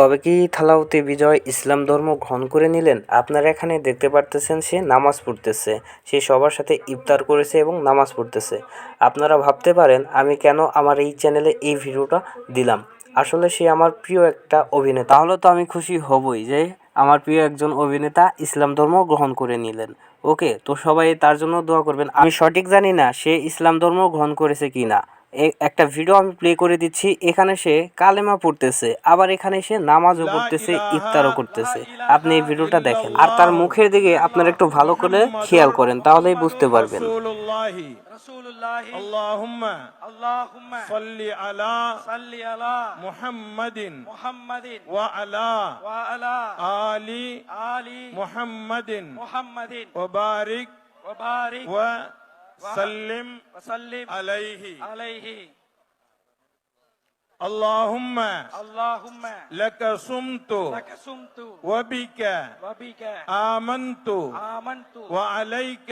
তবে কি থালাউতি বিজয় ইসলাম ধর্ম গ্রহণ করে নিলেন? আপনারা এখানে দেখতে পারতেছেন সে নামাজ পড়তেছে। সে সবার সাথে ইফতার করেছে এবং নামাজ পড়তেছে। আপনারা ভাবতে পারেন, আমি কেন আমার এই চ্যানেলে এই ভিডিওটা দিলাম? আসলে সে আমার প্রিয় একটা অভিনেতা। তাহলে তো আমি খুশি হবই যে আমার প্রিয় একজন অভিনেতা ইসলাম ধর্ম গ্রহণ করে নিলেন। ওকে, তো সবাই তার জন্য দোয়া করবেন। আমি সঠিক জানি না সে ইসলাম ধর্ম গ্রহণ করেছে কি না একটা ভিডিও আমি প্লে করে দিচ্ছি। এখানে সে কালেমা পড়তেছে আবার এখানে সে নামাজও পড়তেছে ইফতারও করতেছে। আপনি এই ভিডিওটা দেখেন। আর তার মুখের দিকে আপনারা একটু ভালো করে খেয়াল করেন তাহলেই বুঝতে পারবেন। আলি وسلم وسلم عليه. عليه. اللهم اللهم لك صمت لك صمت وبك وبك آمنت آمنت وعليك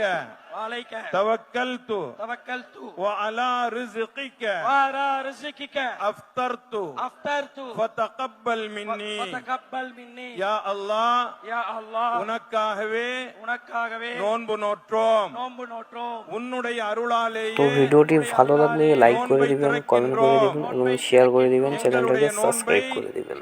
وعليك توكلت توكلت وعلى رزقك وعلى رزقك أفطرت أفطرت فتقبل مني وتقبل مني يا الله يا الله உனக்காகவே உனக்காகவே நோன்பு நோற்றோம் நோன்பு நோற்றோம் உன்னுடைய அருளாலேயே তো ভিডিওটি ভালো লাগলে লাইক করে দিবেন কমেন্ট করে দিবেন এবং শেয়ার করে দিবেন চ্যানেলটাকে সাবস্ক্রাইব করে দিবেন